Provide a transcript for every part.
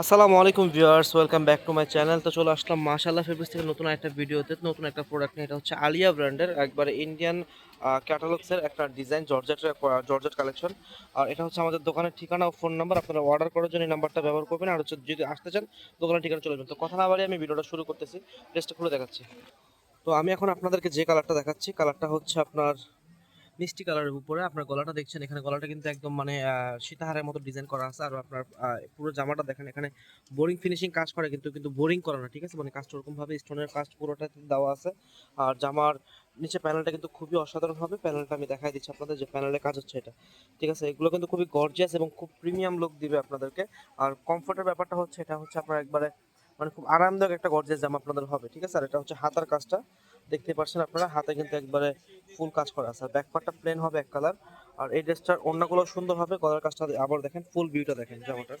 আসসালামু আলাইকুম viewers, welcome back to my channel. তো চলে আসলাম মাশাআল্লাহ ফেব্রিক্স থেকে নতুন একটা ভিডিওতে। নতুন একটা প্রোডাক্ট নিয়ে, এটা হচ্ছে আলিয়া ব্র্যান্ডের একবারে ইন্ডিয়ান ক্যাটালগসের একটা ডিজাইন জর্জেটের জর্জেট কালেকশন আর এটা হচ্ছে আমাদের দোকানের ঠিকানা ও ফোন নাম্বার আপনারা অর্ডার করার জন্য এই নাম্বারটা ব্যবহার করবেন। আর হচ্ছে যদি আসতে চান, দোকানের ঠিকানা চলে যাবেন। তো কথা না বাড়িয়ে আমি ভিডিওটা শুরু করতেছি। ড্রেসটা খুলে দেখাচ্ছি। তো আমি এখন আপনাদেরকে যে কালারটা দেখাচ্ছি কালারটা হচ্ছে আপনার মিষ্টি কালারের উপরে আপনার গলাটা দেখছেন, এখানে গলাটা কিন্তু একদম মানে সীতাহারের মতো ডিজাইন করা আছে। আর আপনার পুরো জামাটা দেখেন, এখানে বোরিং ফিনিশিং কাজ করে, কিন্তু কিন্তু বোরিং করা না, ঠিক আছে? মানে কাজটা ওরকম ভাবে স্টোনের কাজ পুরোটা দেওয়া আছে। আর জামার নিচে প্যানেলটা কিন্তু খুবই অসাধারণ হবে। প্যানেলটা আমি দেখাই দিচ্ছি আপনাদের যে প্যানেলে কাজ হচ্ছে এটা। ঠিক আছে? এগুলো কিন্তু খুবই গর্জিয়াস এবং খুব প্রিমিয়াম লুক দিবে আপনাদেরকে। আর কমফোর্টের ব্যাপারটা হচ্ছে, এটা হচ্ছে আপনার একবারে মানে খুব আরামদায়ক একটা গর্জের জামা আপনাদের হবে, ঠিক আছে? আর এটা হচ্ছে হাতার কাজটা। দেখতে পাচ্ছেন আপনারা, হাতে কিন্তু একবারে ফুল কাজ করা আছে। আর ব্যাকপারটা প্লেন হবে এক কালার আর এই ড্রেসটার অন্যগুলো সুন্দর হবে। গলার কাজটা আবার দেখেন ফুল ভিউটা দেখেন জামাটার।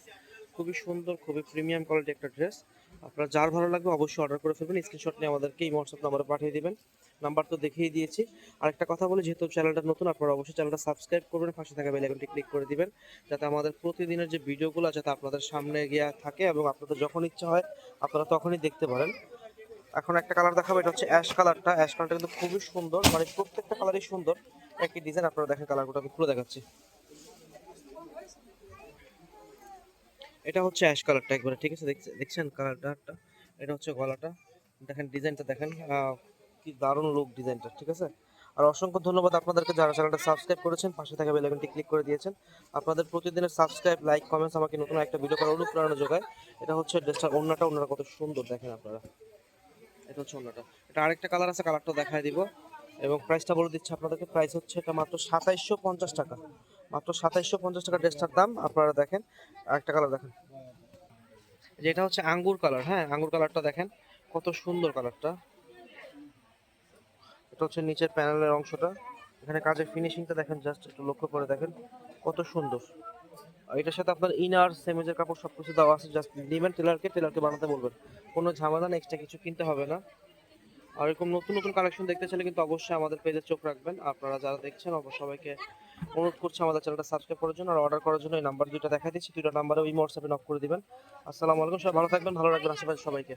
খুবই সুন্দর, খুবই প্রিমিয়াম কোয়ালিটি একটা ড্রেস আপনার যার ভালো লাগবে অবশ্যই অর্ডার করে ফেলবেন। স্ক্রিনশট নিয়ে আমাদেরকে এই হোয়াটসঅ্যাপ নাম্বারে পাঠিয়ে দেবেন। নাম্বার তো দেখিয়ে দিয়েছি। আর একটা কথা বলি, যেহেতু চ্যানেলটা নতুন, আপনারা অবশ্যই চ্যানেলটা সাবস্ক্রাইব করবেন, পাশে থাকা বেল আইকনটি ক্লিক করে দিবেন, যাতে আমাদের প্রতিদিনের যে ভিডিওগুলো যাতে আপনাদের সামনে গিয়ে থাকে এবং আপনাদের যখন ইচ্ছা হয়, আপনারা তখনই দেখতে পারেন। এখন একটা কালার দেখাবো, এটা হচ্ছে অ্যাশ কালারটা অ্যাশ কালারটা কিন্তু খুবই সুন্দর মানে প্রত্যেকটা কালারই সুন্দর। একই ডিজাইন আপনারা দেখেন কালারগুলো আমি খুলে দেখাচ্ছি। এটা হচ্ছে অ্যাশ কালারটা একবারে, ঠিক আছে? দেখছে- দেখছেন কালারটা এটা হচ্ছে গলাটা। দেখেন, ডিজাইনটা দেখেন। কি দারুণ লুক ডিজাইনটা, ঠিক আছে? আর অসংখ্য ধন্যবাদ আপনাদেরকে যারা চ্যানেলটা সাবস্ক্রাইব করেছেন, পাশে থাকা বেল আইকনটি ক্লিক করে দিয়েছেন। আপনাদের প্রতিদিনের সাবস্ক্রাইব লাইক কমেন্টস আমাকে নতুন একটা ভিডিও করার অনুপ্রেরণা যোগায়। এটা হচ্ছে ড্রেসটার অন্যটা অন্যটা কত সুন্দর, দেখেন আপনারা। এটা হচ্ছে অন্যটা এটা আরেকটা কালার আছে কালারটা দেখায় দিব। এবং প্রাইসটা বলে দিচ্ছি আপনাদেরকে প্রাইস হচ্ছে এটা মাত্র সাতাইশশো পঞ্চাশ টাকা। মাত্র সাতাইশশো পঞ্চাশ টাকা ড্রেসটার দাম, আপনারা দেখেন। আরেকটা কালার দেখেন। যেটা হচ্ছে আঙ্গুর কালার হ্যাঁ আঙ্গুর কালারটা দেখেন। কত সুন্দর কালারটা এটা হচ্ছে নিচের প্যানেলের অংশটা। এখানে কাজের ফিনিশিংটা দেখেন জাস্ট একটু লক্ষ্য করে দেখেন। কত সুন্দর। এটার সাথে আপনার ইনার সেমেজের কাপড় সব কিছু দেওয়া আছে জাস্ট নেবেন টেলারকে টেলারকে বানাতে বলবেন। কোনো ঝামেলা না এক্সট্রা কিছু কিনতে হবে না। আর এরকম নতুন নতুন কালেকশন দেখতে চাইলে কিন্তু অবশ্যই আমাদের পেজে চোখ রাখবেন। আপনারা যারা দেখছেন, অবশ্যই সবাইকে অনুরোধ করছি আমাদের চ্যানেলটা সাবস্ক্রাইব করার জন্য আর অর্ডার করার জন্য এই নাম্বার দুইটা দেখা দিচ্ছি। দুইটা নাম্বারে ওই হোয়াটসঅ্যাপে নক করে দিবেন। আসসালামু আলাইকুম, সবাই ভালো থাকবেন, ভালো রাখবেন আশেপাশে সবাইকে।